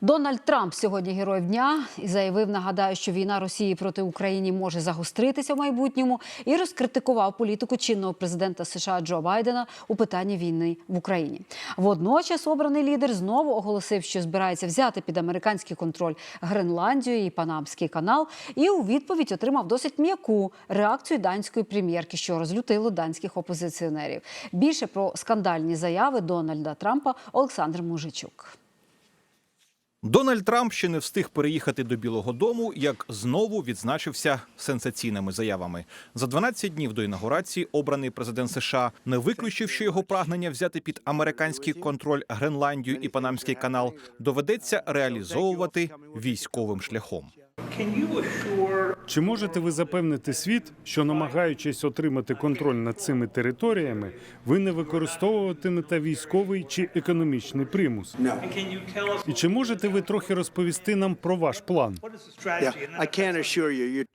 Дональд Трамп сьогодні герой дня і заявив, нагадаю, що війна Росії проти України може загостритися в майбутньому, і розкритикував політику чинного президента США Джо Байдена у питанні війни в Україні. Водночас обраний лідер знову оголосив, що збирається взяти під американський контроль Гренландію і Панамський канал, і у відповідь отримав досить м'яку реакцію данської прем'єрки, що розлютило данських опозиціонерів. Більше про скандальні заяви Дональда Трампа Олександр Мужичук. Дональд Трамп ще не встиг переїхати до Білого Дому, як знову відзначився сенсаційними заявами. За 12 днів до інаугурації обраний президент США не виключив, що його прагнення взяти під американський контроль Гренландію і Панамський канал доведеться реалізовувати військовим шляхом. Чи можете ви запевнити світ, що намагаючись отримати контроль над цими територіями, ви не використовуватимете військовий чи економічний примус? І чи можете ви трохи розповісти нам про ваш план?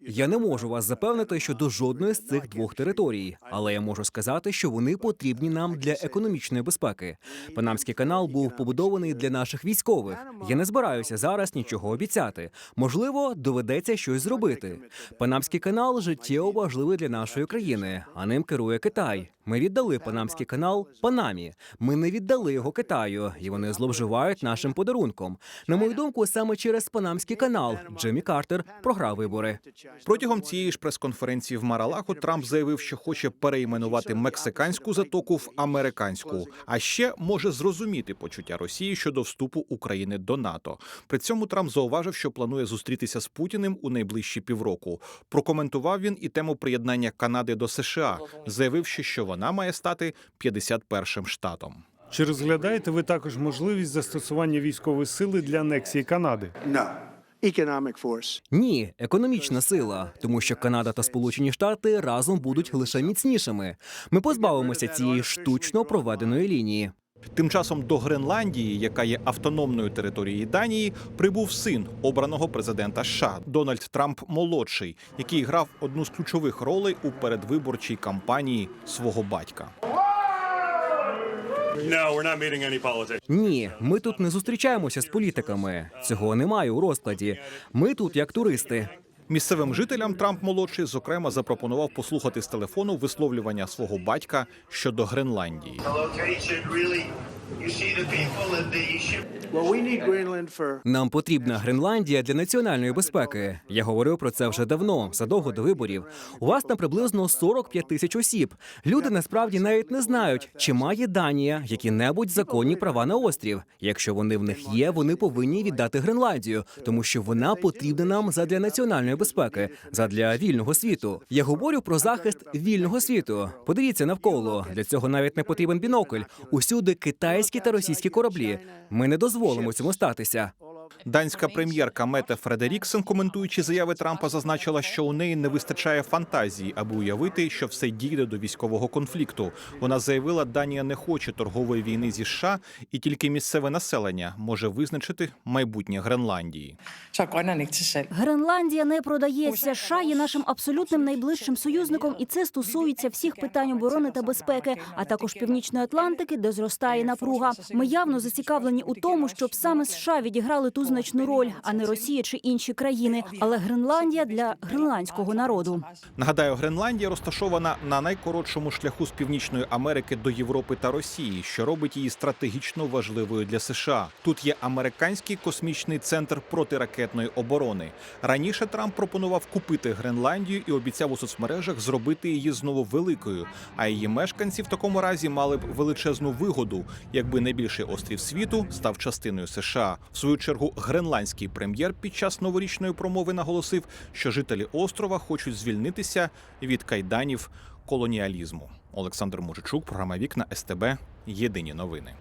Я не можу вас запевнити щодо жодної з цих двох територій, але я можу сказати, що вони потрібні нам для економічної безпеки. Панамський канал був побудований для наших військових. Я не збираюся зараз нічого обіцяти. Можливо, доведеться щось зробити. Панамський канал життєво важливий для нашої країни, а ним керує Китай. Ми віддали Панамський канал Панамі. Ми не віддали його Китаю, і вони зловживають нашим подарунком. На мою думку, саме через Панамський канал Джиммі Картер програв вибори. Протягом цієї ж прес-конференції в Маралаху Трамп заявив, що хоче перейменувати мексиканську затоку в американську, а ще може зрозуміти почуття Росії щодо вступу України до НАТО. При цьому Трамп зауважив, що планує зустрітися з Путіним у найближчі півроку. Прокоментував він і тему приєднання Канади до США, заявивши, що вона має стати 51-м штатом. Чи розглядаєте ви також можливість застосування військової сили для анексії Канади? Ні, економічна сила, тому що Канада та Сполучені Штати разом будуть лише міцнішими. Ми позбавимося цієї штучно проведеної лінії. Тим часом до Гренландії, яка є автономною територією Данії, прибув син обраного президента США Дональд Трамп молодший, який грав одну з ключових ролей у передвиборчій кампанії свого батька. Ні, ми тут не зустрічаємося з політиками. Цього немає у розкладі. Ми тут як туристи. Місцевим жителям Трамп молодший зокрема запропонував послухати з телефону висловлювання свого батька щодо Гренландії. Нам потрібна Гренландія для національної безпеки. Я говорив про це вже давно, задовго до виборів. У вас там приблизно 45 тисяч осіб. Люди насправді навіть не знають, чи має Данія які-небудь законні права на острів. Якщо вони в них є, вони повинні віддати Гренландію, тому що вона потрібна нам задля національної безпеки, задля вільного світу. Я говорю про захист вільного світу. Подивіться навколо. Для цього навіть не потрібен бінокль. Усюди китайські та російські кораблі. Ми не дозволимо цьому статися. Данська прем'єрка Мете Фредеріксен, коментуючи заяви Трампа, зазначила, що у неї не вистачає фантазії, аби уявити, що все дійде до військового конфлікту. Вона заявила, Данія не хоче торгової війни зі США, і тільки місцеве населення може визначити майбутнє Гренландії. Гренландія не продається. США є нашим абсолютним найближчим союзником, і це стосується всіх питань оборони та безпеки, а також північної Атлантики, де зростає напруга. Ми явно зацікавлені у тому, щоб саме США відіграли ту значну роль, а не Росія чи інші країни. Але Гренландія для гренландського народу. Нагадаю, Гренландія розташована на найкоротшому шляху з Північної Америки до Європи та Росії, що робить її стратегічно важливою для США. Тут є американський космічний центр протиракетної оборони. Раніше Трамп пропонував купити Гренландію і обіцяв у соцмережах зробити її знову великою. А її мешканці в такому разі мали б величезну вигоду, якби найбільший острів світу став частиною США. В свою чергу, гренландський прем'єр під час новорічної промови наголосив, що жителі острова хочуть звільнитися від кайданів колоніалізму. Олександр Мужичук, програма Вікна СТБ. Єдині новини.